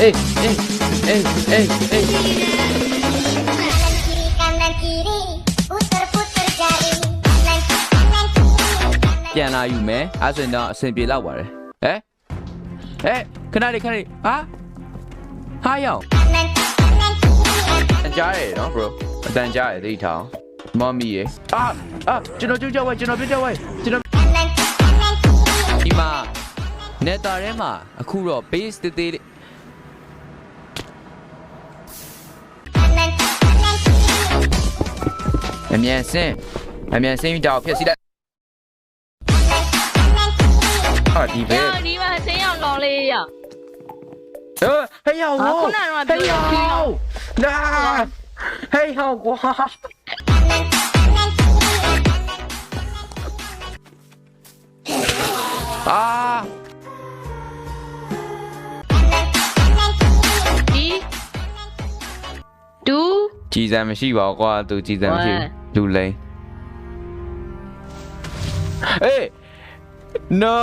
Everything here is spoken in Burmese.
Ê, ê, ê, ê, ê. Chà nào dù mẹ, á xuân đó, xin bị lâu rồi. Ê, ê, này đi, này đi. Hả? Không? Anh trai đấy, nó bro. Anh trai đấy, đi thảo. Mommy ấy. À, à, chân nó chú cháu ơi, chân nó biết cháu ơi. Chân nó Neta ထဲမှာအခုတော့ base သေးသေးအမြန်စင်းအမြန်စင်းပြီးတောက်ဖျက်စီးလိုက်ဟာဒီဘဲညဒီမှာဆင်းရောက်လောင်းလေးရဟေးဟောင်းဟေးဟောင်းလာဟေးဟောင်းကွာအာ 2ကြည်စံမရှိပါဘူးကွာသူကြည်စံမရှိဘူးလူလိန်အေး no